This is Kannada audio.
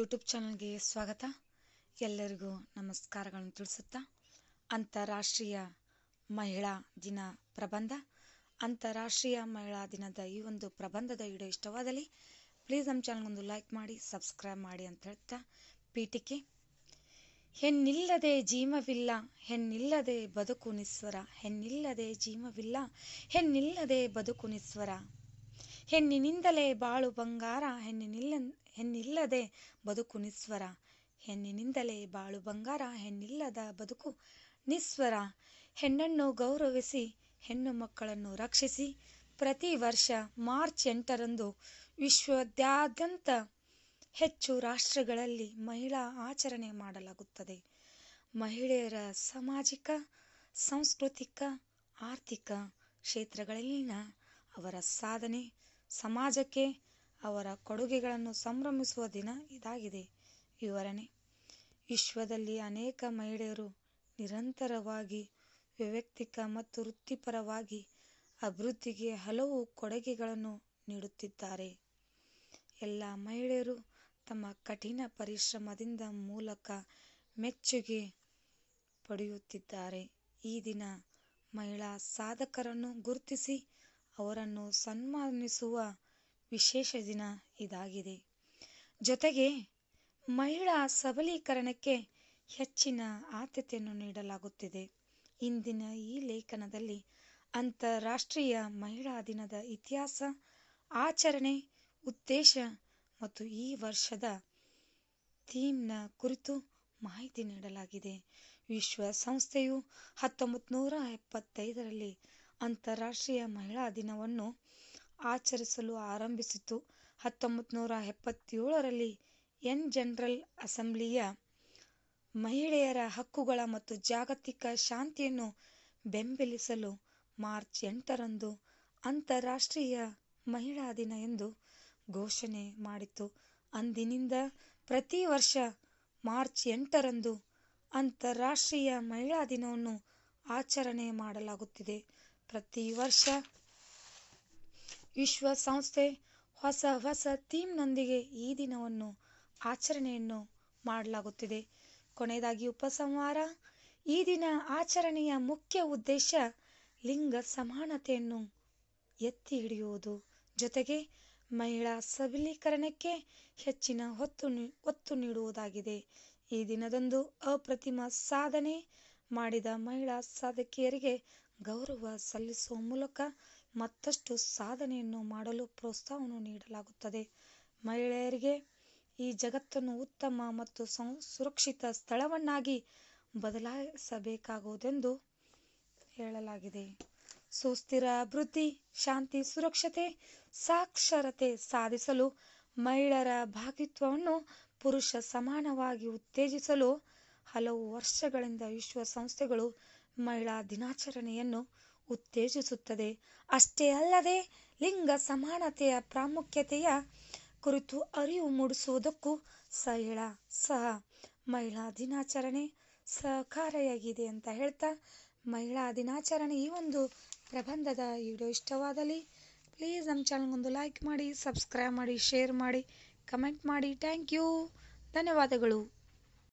ಯೂಟ್ಯೂಬ್ ಚಾನಲ್ಗೆ ಸ್ವಾಗತ. ಎಲ್ಲರಿಗೂ ನಮಸ್ಕಾರಗಳನ್ನು ತಿಳಿಸುತ್ತಾ, ಅಂತಾರಾಷ್ಟ್ರೀಯ ಮಹಿಳಾ ದಿನ ಪ್ರಬಂಧ. ಅಂತಾರಾಷ್ಟ್ರೀಯ ಮಹಿಳಾ ದಿನದ ಈ ಒಂದು ಪ್ರಬಂಧದ ವಿಡಿಯೋ ಇಷ್ಟವಾದಲ್ಲಿ ಪ್ಲೀಸ್ ನಮ್ಮ ಚಾನಲ್ಗೊಂದು ಲೈಕ್ ಮಾಡಿ ಸಬ್ಸ್ಕ್ರೈಬ್ ಮಾಡಿ ಅಂತ ಹೇಳ್ತಾ ಪೀಠಿಕೆ ಹೆಣ್ಣಿಲ್ಲದೆ ಜೀವವಿಲ್ಲ, ಹೆಣ್ಣಿಲ್ಲದೆ ಬದುಕು ನಿಸ್ವರ. ಹೆಣ್ಣಿಲ್ಲದೆ ಜೀವವಿಲ್ಲ, ಹೆಣ್ಣಿಲ್ಲದೆ ಬದುಕು ನಿಸ್ವರ. ಹೆಣ್ಣಿನಿಂದಲೇ ಬಾಳು ಬಂಗಾರ, ಹೆಣ್ಣಿನಿಲ್ಲ, ಹೆಣ್ಣಿಲ್ಲದೆ ಬದುಕು ನಿಸ್ವರ. ಹೆಣ್ಣಿನಿಂದಲೇ ಬಾಳು ಬಂಗಾರ, ಹೆಣ್ಣಿಲ್ಲದ ಬದುಕು ನಿಸ್ವರ. ಹೆಣ್ಣನ್ನು ಗೌರವಿಸಿ, ಹೆಣ್ಣು ಮಕ್ಕಳನ್ನು ರಕ್ಷಿಸಿ, ಪ್ರತಿ ವರ್ಷ ಮಾರ್ಚ್ ಎಂಟರಂದು ವಿಶ್ವದಾದ್ಯಂತ ಹೆಚ್ಚು ರಾಷ್ಟ್ರಗಳಲ್ಲಿ ಮಹಿಳಾ ಆಚರಣೆ ಮಾಡಲಾಗುತ್ತದೆ. ಮಹಿಳೆಯರ ಸಾಮಾಜಿಕ, ಸಾಂಸ್ಕೃತಿಕ, ಆರ್ಥಿಕ ಕ್ಷೇತ್ರಗಳಲ್ಲಿನ ಅವರ ಸಾಧನೆ ಸಮಾಜಕ್ಕೆ ಅವರ ಕೊಡುಗೆಗಳನ್ನು ಸಂಭ್ರಮಿಸುವ ದಿನ ಇದಾಗಿದೆ. ವಿವರಣೆ. ವಿಶ್ವದಲ್ಲಿ ಅನೇಕ ಮಹಿಳೆಯರು ನಿರಂತರವಾಗಿ ವೈಯಕ್ತಿಕ ಮತ್ತು ವೃತ್ತಿಪರವಾಗಿ ಅಭಿವೃದ್ಧಿಗೆ ಹಲವು ಕೊಡುಗೆಗಳನ್ನು ನೀಡುತ್ತಿದ್ದಾರೆ. ಎಲ್ಲ ಮಹಿಳೆಯರು ತಮ್ಮ ಕಠಿಣ ಪರಿಶ್ರಮದಿಂದ ಮೂಲಕ ಮೆಚ್ಚುಗೆ ಪಡೆಯುತ್ತಿದ್ದಾರೆ. ಈ ದಿನ ಮಹಿಳಾ ಸಾಧಕರನ್ನು ಗುರುತಿಸಿ ಅವರನ್ನು ಸನ್ಮಾನಿಸುವ ವಿಶೇಷ ದಿನ ಇದಾಗಿದೆ. ಜೊತೆಗೆ ಮಹಿಳಾ ಸಬಲೀಕರಣಕ್ಕೆ ಹೆಚ್ಚಿನ ಆದ್ಯತೆಯನ್ನು ನೀಡಲಾಗುತ್ತಿದೆ. ಇಂದಿನ ಈ ಲೇಖನದಲ್ಲಿ ಅಂತಾರಾಷ್ಟ್ರೀಯ ಮಹಿಳಾ ದಿನದ ಇತಿಹಾಸ, ಆಚರಣೆ, ಉದ್ದೇಶ ಮತ್ತು ಈ ವರ್ಷದ ಥೀಮ್ನ ಕುರಿತು ಮಾಹಿತಿ ನೀಡಲಾಗಿದೆ. ವಿಶ್ವಸಂಸ್ಥೆಯು ಹತ್ತೊಂಬತ್ತು ನೂರ ಎಪ್ಪತ್ತೈದರಲ್ಲಿ ಅಂತಾರಾಷ್ಟ್ರೀಯ ಮಹಿಳಾ ದಿನವನ್ನು ಆಚರಿಸಲು ಆರಂಭಿಸಿತು. ಹತ್ತೊಂಬತ್ತು ನೂರ ಎಪ್ಪತ್ತೇಳರಲ್ಲಿ ಎನ್ ಜನರಲ್ ಅಸೆಂಬ್ಲಿಯ ಮಹಿಳೆಯರ ಹಕ್ಕುಗಳ ಮತ್ತು ಜಾಗತಿಕ ಶಾಂತಿಯನ್ನು ಬೆಂಬಲಿಸಲು ಮಾರ್ಚ್ ಎಂಟರಂದು ಅಂತಾರಾಷ್ಟ್ರೀಯ ಮಹಿಳಾ ದಿನ ಎಂದು ಘೋಷಣೆ ಮಾಡಿತು. ಅಂದಿನಿಂದ ಪ್ರತಿ ವರ್ಷ ಮಾರ್ಚ್ ಎಂಟರಂದು ಅಂತಾರಾಷ್ಟ್ರೀಯ ಮಹಿಳಾ ದಿನವನ್ನು ಆಚರಣೆ ಮಾಡಲಾಗುತ್ತಿದೆ. ಪ್ರತಿ ವರ್ಷ ವಿಶ್ವಸಂಸ್ಥೆ ಹೊಸ ಹೊಸ ಥೀಮ್ನೊಂದಿಗೆ ಈ ದಿನವನ್ನು ಆಚರಣೆಯನ್ನು ಮಾಡಲಾಗುತ್ತಿದೆ. ಕೊನೆಯದಾಗಿ ಉಪಸಂಹಾರ. ಈ ದಿನ ಆಚರಣೆಯ ಮುಖ್ಯ ಉದ್ದೇಶ ಲಿಂಗ ಸಮಾನತೆಯನ್ನು ಎತ್ತಿ ಹಿಡಿಯುವುದು. ಜೊತೆಗೆ ಮಹಿಳಾ ಸಬಲೀಕರಣಕ್ಕೆ ಹೆಚ್ಚಿನ ಹೊತ್ತು ಒತ್ತು ನೀಡುವುದಾಗಿದೆ. ಈ ದಿನದಂದು ಅಪ್ರತಿಮ ಸಾಧನೆ ಮಾಡಿದ ಮಹಿಳಾ ಸಾಧಕಿಯರಿಗೆ ಗೌರವ ಸಲ್ಲಿಸುವ ಮೂಲಕ ಮತ್ತಷ್ಟು ಸಾಧನೆಯನ್ನು ಮಾಡಲು ಪ್ರೋತ್ಸಾಹವನ್ನು ನೀಡಲಾಗುತ್ತದೆ. ಮಹಿಳೆಯರಿಗೆ ಈ ಜಗತ್ತನ್ನು ಉತ್ತಮ ಮತ್ತು ಸುರಕ್ಷಿತ ಸ್ಥಳವನ್ನಾಗಿ ಬದಲಾಯಿಸಬೇಕಾಗುವುದೆಂದು ಹೇಳಲಾಗಿದೆ. ಸುಸ್ಥಿರ ಅಭಿವೃದ್ಧಿ ಶಾಂತಿ, ಸುರಕ್ಷತೆ, ಸಾಕ್ಷರತೆ ಸಾಧಿಸಲು ಮಹಿಳೆಯರ ಭಾಗಿತ್ವವನ್ನು ಪುರುಷ ಸಮಾನವಾಗಿ ಉತ್ತೇಜಿಸಲು ಹಲವು ವರ್ಷಗಳಿಂದ ವಿಶ್ವಸಂಸ್ಥೆಗಳು ಮಹಿಳಾ ದಿನಾಚರಣೆಯನ್ನು ಉತ್ತೇಜಿಸುತ್ತದೆ. ಅಷ್ಟೇ ಅಲ್ಲದೆ, ಲಿಂಗ ಸಮಾನತೆಯ ಪ್ರಾಮುಖ್ಯತೆಯ ಕುರಿತು ಅರಿವು ಮೂಡಿಸುವುದಕ್ಕೂ ಸಹಿಳ, ಸಹ ಮಹಿಳಾ ದಿನಾಚರಣೆ ಸಹಕಾರಿಯಾಗಿದೆ ಅಂತ ಹೇಳ್ತಾ, ಮಹಿಳಾ ದಿನಾಚರಣೆ ಈ ಒಂದು ಪ್ರಬಂಧದ ವಿಡಿಯೋ ಇಷ್ಟವಾದಲ್ಲಿ ಪ್ಲೀಸ್ ನಮ್ಮ ಚಾನಲ್ಗೊಂದು ಲೈಕ್ ಮಾಡಿ ಸಬ್ಸ್ಕ್ರೈಬ್ ಮಾಡಿ ಶೇರ್ ಮಾಡಿ ಕಮೆಂಟ್ ಮಾಡಿ. ಥ್ಯಾಂಕ್ ಯು ಧನ್ಯವಾದಗಳು.